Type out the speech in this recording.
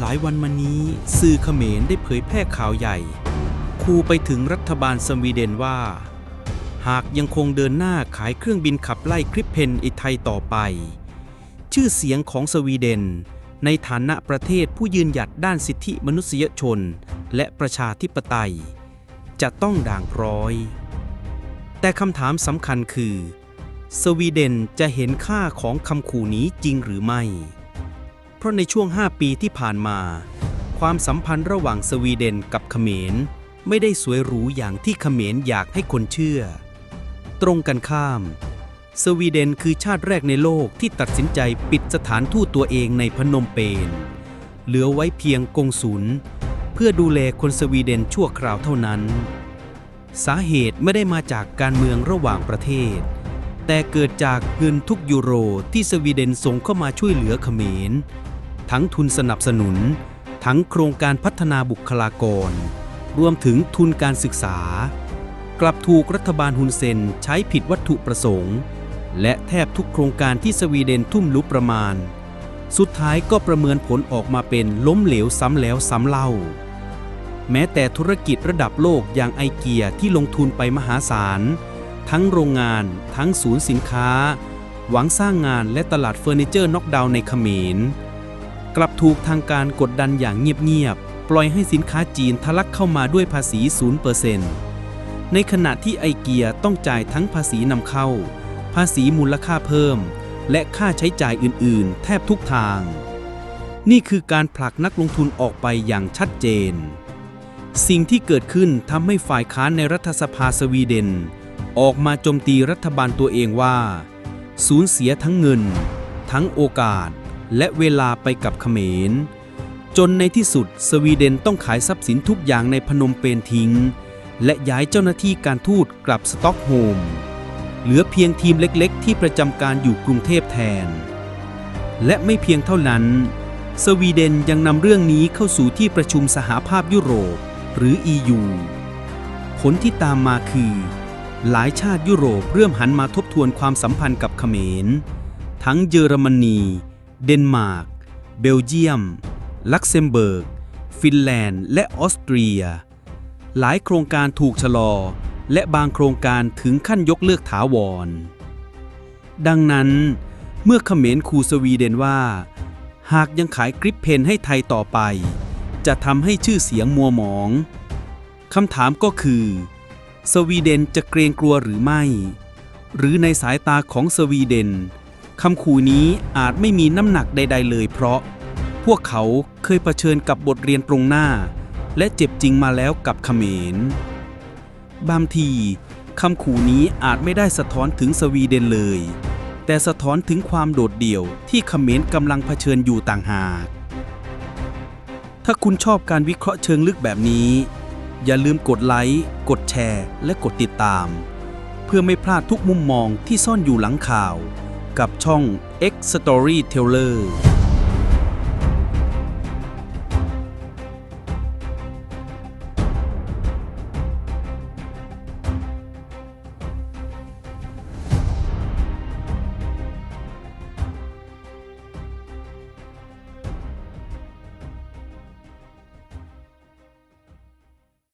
หลายวันมานี้สื่อเขมรได้เผยแพร่ข่าวใหญ่ คูไปถึงรัฐบาลสวีเดนว่า หากยังคงเดินหน้าขายเครื่องบินขับไล่คริปเพนอิไทยต่อไป ชื่อเสียงของสวีเดน ในฐานะประเทศผู้ยืนหยัดด้านสิทธิมนุษยชน และประชาธิปไตย จะต้องด่างพร้อย แต่คำถามสำคัญคือ สวีเดนจะเห็นค่าของคำขู่นี้จริงหรือไม่ เพราะในช่วง 5 ปีที่ผ่านมา ความสัมพันธ์ระหว่างสวีเดนกับเขมร ไม่ได้สวยหรูอย่างที่เขมรอยากให้คนเชื่อ ตรงกันข้าม สวีเดนคือชาติแรกในโลกที่ตัดสินใจปิดสถานทูตตัวเองในพนมเปญเหลือไว้เพียงกงสุลเพื่อดูแลคนสวีเดนชั่วคราวเท่านั้น สาเหตุไม่ได้มาจากการเมืองระหว่างประเทศ แต่เกิดจากเงินทุกยูโรที่สวีเดนส่งเข้ามาช่วยเหลือเขมร ทั้งทุนสนับสนุน ทั้งโครงการพัฒนาบุคลากร รวมถึงทุนการศึกษา กลับถูกรัฐบาลฮุนเซนใช้ผิดวัตถุประสงค์ และแทบทุกโครงการที่สวีเดนทุ่มลุประมาณ สุดท้ายก็ประเมินผลออกมาเป็นล้มเหลวซ้ำแล้วซ้ำเล่า แม้แต่ธุรกิจระดับโลกอย่างไอเกียที่ลงทุนไปมหาศาล ทั้งโรงงาน ทั้งศูนย์สินค้า หวังสร้างงานและตลาดเฟอร์นิเจอร์น็อกดาวน์ในเขมร กลับถูกทางการกดดันอย่างเงียบๆ ปล่อยให้สินค้าจีนทะลักเข้ามาด้วยภาษี0%ในขณะที่ไอเกียต้องจ่ายทั้งภาษีนำเข้า ภาษีมูลค่าเพิ่ม และค่าใช้จ่ายอื่นๆ แทบทุกทาง นี่คือการผลักนักลงทุนออกไปอย่างชัดเจนสิ่งที่เกิดขึ้นทำให้ฝ่ายค้านในรัฐสภาสวีเดน ออกมาโจมตีรัฐบาลตัวเองว่า สูญเสียทั้งเงิน ทั้งโอกาสและเวลาไปกับเขมร จนในที่สุดสวีเดนต้องขายทรัพย์สินทุกอย่างในพนมเปญทิ้ง และย้ายเจ้าหน้าที่การทูตกลับสต็อกโฮม เหลือเพียงทีมเล็กๆ ที่ประจำการอยู่กรุงเทพแทน และไม่เพียงเท่านั้น สวีเดนยังนำเรื่องนี้เข้าสู่ที่ประชุมสหภาพยุโรป หรือ EU ผลที่ตามมาคือ หลายชาติยุโรปเริ่มหันมาทบทวนความสัมพันธ์กับเขมร ทั้งเยอรมนี เดนมาร์ก เบลเยียม ลักเซมเบิร์ก ฟินแลนด์ และออสเตรีย หลายโครงการถูกชะลอ และบางโครงการถึงขั้นยกเลิกถาวร ดังนั้น เมื่อเขมรคูสวีเดนว่า หากยังขายกริปเพนให้ไทยต่อไป จะทำให้ชื่อเสียงมัวหมองคำถามก็คือ สวีเดนจะเกรงกลัวหรือไม่ หรือในสายตาของสวีเดนคำขู่นี้อาจไม่มีน้ำหนักใด ๆ เลยเพราะ พวกเขาเคยเผชิญกับบทเรียนตรงหน้า และเจ็บจริงมาแล้วกับเขมร บางทีคำขู่นี้อาจไม่ได้สะท้อนถึงสวีเดนเลย แต่สะท้อนถึงความโดดเดี่ยวที่เขมรกำลังเผชิญอยู่ต่างหาก ถ้าคุณชอบการวิเคราะห์เชิงลึกแบบนี้ อย่าลืมกดไลค์ กดแชร์ และกดติดตาม เพื่อไม่พลาดทุกมุมมองที่ซ่อนอยู่หลังข่าว กับช่อง X Storyteller